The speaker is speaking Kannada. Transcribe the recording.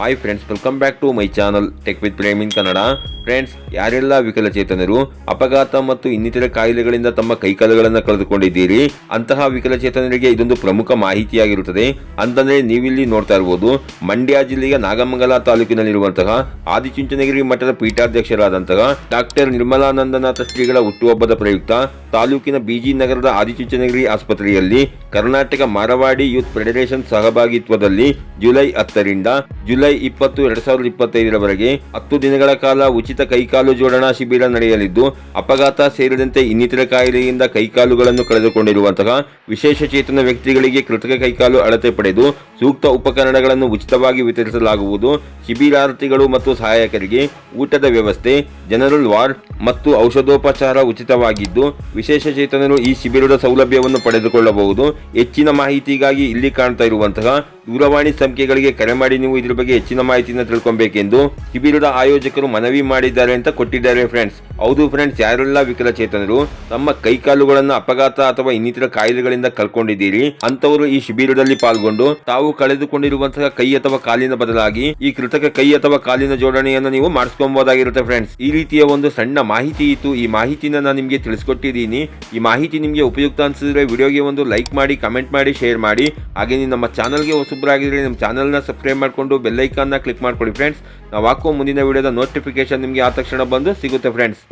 Hi friends welcome back to my channel tech with Prem in Kannada friends ಯಾರೆಲ್ಲ ವಿಕಲಚೇತನರು, ಅಪಘಾತ ಮತ್ತು ಇನ್ನಿತರ ಕಾಯಿಲೆಗಳಿಂದ ತಮ್ಮ ಕೈಕಾಲುಗಳನ್ನು ಕಳೆದುಕೊಂಡಿದ್ದೀರಿ, ಅಂತಹ ವಿಕಲಚೇತನರಿಗೆ ಇದೊಂದು ಪ್ರಮುಖ ಮಾಹಿತಿಯಾಗಿರುತ್ತದೆ. ಅಂತಂದ್ರೆ ನೀವಿಲ್ಲಿ ನೋಡ್ತಾ ಇರಬಹುದು ಮಂಡ್ಯ ಜಿಲ್ಲೆಯ ನಾಗಮಂಗಲ ತಾಲೂಕಿನಲ್ಲಿರುವಂತಹ ಆದಿಚುಂಚನಗಿರಿ ಮಠದ ಪೀಠಾಧ್ಯಕ್ಷರಾದಂತಹ ಡಾಕ್ಟರ್ ನಿರ್ಮಲಾನಂದನಾಥ ಶ್ರೀಗಳ ಹುಟ್ಟುಹಬ್ಬದ ಪ್ರಯುಕ್ತ ತಾಲೂಕಿನ ಬಿಜಿ ನಗರದ ಆದಿಚುಂಚನಗಿರಿ ಆಸ್ಪತ್ರೆಯಲ್ಲಿ ಕರ್ನಾಟಕ ಮಾರವಾಡಿ ಯೂತ್ ಫೆಡರೇಷನ್ ಸಹಭಾಗಿತ್ವದಲ್ಲಿ ಜುಲೈ ಹತ್ತರಿಂದ ಜುಲೈ ಇಪ್ಪತ್ತು ಎರಡ್ ಸಾವಿರದ ಇಪ್ಪತ್ತೈದರವರೆಗೆ ಹತ್ತು ದಿನಗಳ ಕಾಲ ಉಚಿತ ಕೈಕಾಲು ಜೋಡಣಾ ಶಿಬಿರ ನಡೆಯಲಿದ್ದು, ಅಪಘಾತ ಸೇರಿದಂತೆ ಇನ್ನಿತರ ಕಾಯಿಲೆಯಿಂದ ಕೈಕಾಲುಗಳನ್ನು ಕಳೆದುಕೊಂಡಿರುವಂತಹ ವಿಶೇಷ ಚೇತನ ವ್ಯಕ್ತಿಗಳಿಗೆ ಕೃತಕ ಕೈಕಾಲು ಅಳತೆ ಪಡೆದು ಸೂಕ್ತ ಉಪಕರಣಗಳನ್ನು ಉಚಿತವಾಗಿ ವಿತರಿಸಲಾಗುವುದು. ಶಿಬಿರಾರ್ಥಿಗಳು ಮತ್ತು ಸಹಾಯಕರಿಗೆ ಊಟದ ವ್ಯವಸ್ಥೆ, ಜನರಲ್ ವಾರ್ಡ್ ಮತ್ತು ಔಷಧೋಪಚಾರ ಉಚಿತವಾಗಿದ್ದು ವಿಶೇಷ ಚೇತನರು ಈ ಶಿಬಿರದ ಸೌಲಭ್ಯವನ್ನು ಪಡೆದುಕೊಳ್ಳಬಹುದು. ಹೆಚ್ಚಿನ ಮಾಹಿತಿಗಾಗಿ ಇಲ್ಲಿ ಕಾಣ್ತಾ ಇರುವಂತಹ ದೂರವಾಣಿ ಸಂಖ್ಯೆಗಳಿಗೆ ಕರೆ ಮಾಡಿ ನೀವು ಇದರ ಬಗ್ಗೆ ಹೆಚ್ಚಿನ ಮಾಹಿತಿಯನ್ನು ತಿಳ್ಕೊಬೇಕೆಂದು ಶಿಬಿರದ ಆಯೋಜಕರು ಮನವಿ ಮಾಡಿದ್ದಾರೆ ಅಂತ ಕೊಟ್ಟಿದ್ದಾರೆ ಫ್ರೆಂಡ್ಸ್. ಹೌದು ಫ್ರೆಂಡ್ಸ್, ಯಾರೆಲ್ಲ ವಿಕಲಚೇತನರು ತಮ್ಮ ಕೈಕಾಲುಗಳನ್ನು ಅಪಘಾತ ಅಥವಾ ಇನ್ನಿತರ ಕಾಯಿಲೆಗಳಿಂದ ಕಳ್ಕೊಂಡಿದ್ದೀರಿ ಅಂತವರು ಈ ಶಿಬಿರದಲ್ಲಿ ಪಾಲ್ಗೊಂಡು ತಾವು ಕಳೆದುಕೊಂಡಿರುವಂತಹ ಕೈ ಅಥವಾ ಕಾಲಿನ ಬದಲಾಗಿ ಈ ಕೃತಕ ಕೈ ಅಥವಾ ಕಾಲಿನ ಜೋಡಣೆಯನ್ನು ನೀವು ಮಾಡಿಸ್ಕೊಬಹುದಾಗಿರುತ್ತೆ ಫ್ರೆಂಡ್ಸ್. ಈ ರೀತಿಯ ಒಂದು ಸಣ್ಣ ಮಾಹಿತಿ ಇತ್ತು. ಈ ಮಾಹಿತಿನ ನಾನು ನಿಮಗೆ ತಿಳಿಸ್ಕೊಟ್ಟಿದ್ದೀನಿ. ಈ ಮಾಹಿತಿ ನಿಮಗೆ ಉಪಯುಕ್ತ ಅನಿಸಿದ್ರೆ ವಿಡಿಯೋಗೆ ಒಂದು ಲೈಕ್ ಮಾಡಿ, ಕಮೆಂಟ್ ಮಾಡಿ, ಶೇರ್ ಮಾಡಿ. ಹಾಗೆ ನಮ್ಮ ಚಾನಲ್ಗೆ ಹೊಸಬ್ರಾಗಿದ್ರೆ ನಮ್ಮ ಚಾನಲ್ನ ಸಬ್ಸ್ಕ್ರೈಬ್ ಮಾಡಿಕೊಂಡು ಬೆಲ್ಲೈಕಾನ್ನ ಕ್ಲಿಕ್ ಮಾಡ್ಕೊಳ್ಳಿ ಫ್ರೆಂಡ್ಸ್. ನಾವು ಹಾಕೋ ಮುಂದಿನ ವೀಡಿಯೋದ ನೋಟಿಫಿಕೇಶನ್ ನಿಮಗೆ ಆ ತಕ್ಷಣ ಬಂದು ಸಿಗುತ್ತೆ ಫ್ರೆಂಡ್ಸ್.